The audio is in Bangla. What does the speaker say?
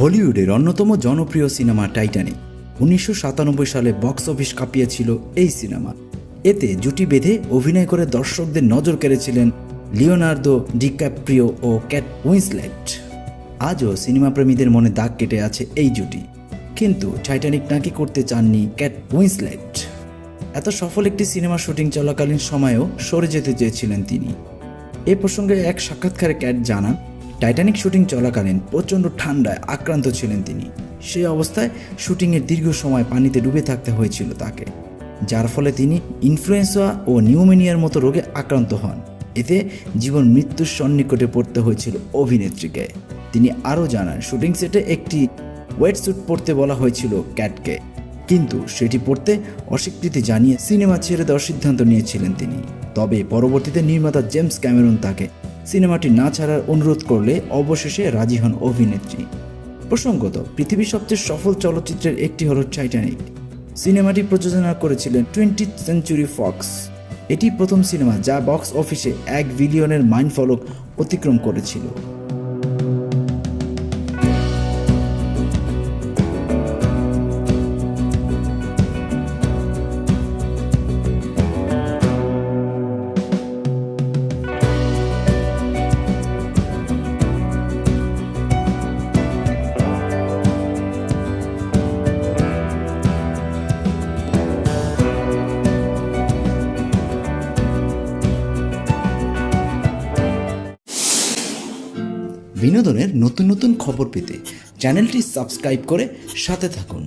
হলিউডের অন্যতম জনপ্রিয় সিনেমা টাইটানিক। উনিশশো সাতানব্বই সালে বক্স অফিস কাঁপিয়েছিল এই সিনেমা। এতে জুটি বেঁধে অভিনয় করে দর্শকদের নজর কেড়েছিলেন লিওনার্দো ডিক্যাপ্রিও ও ক্যাট উইন্সলেট। আজও সিনেমা প্রেমীদের মনে দাগ কেটে আছে এই জুটি। কিন্তু টাইটানিক নাকি করতে চাননি ক্যাট উইন্সলেট। এত সফল একটি সিনেমা শুটিং চলাকালীন সময়েও সরে যেতে চেয়েছিলেন তিনি। এ প্রসঙ্গে এক সাক্ষাৎকারে ক্যাট জানান টাইটানিক শুটিং চলাকালীন প্রচণ্ড ঠান্ডায় আক্রান্ত ছিলেন তিনি। সেই অবস্থায় শুটিংয়ের দীর্ঘ সময় পানিতে ডুবে থাকতে হয়েছিল তাকে, যার ফলে তিনি ইনফ্লুয়েঞ্জা ও নিউমোনিয়ার মতো রোগে আক্রান্ত হন। এতে জীবন মৃত্যুর সন্নিকটে পড়তে হয়েছিল অভিনেত্রীকে। তিনি আরও জানান শুটিং সেটে একটি ওয়েট ওয়েটস্যুট পরতে বলা হয়েছিল ক্যাটকে, কিন্তু সেটি পড়তে অস্বীকৃতি জানিয়ে সিনেমা ছেড়ে দেওয়ার সিদ্ধান্ত নিয়েছিলেন তিনি। তবে পরবর্তীতে নির্মাতা জেমস ক্যামেরন তাকে সিনেমাটি না ছাড়ার অনুরোধ করলে অবশেষে রাজি হন অভিনেত্রী। প্রসঙ্গত, পৃথিবীর সবচেয়ে সফল চলচ্চিত্রের একটি হল টাইটানিক সিনেমাটি প্রযোজনা করেছিলেন টোয়েন্টি সেঞ্চুরি ফক্স এটি প্রথম সিনেমা যা বক্স অফিসে এক বিলিয়নের মাইন্ড ফলক অতিক্রম করেছিল। বিনোদনের নতুন নতুন খবর পেতে চ্যানেলটি সাবস্ক্রাইব করে সাথে থাকুন।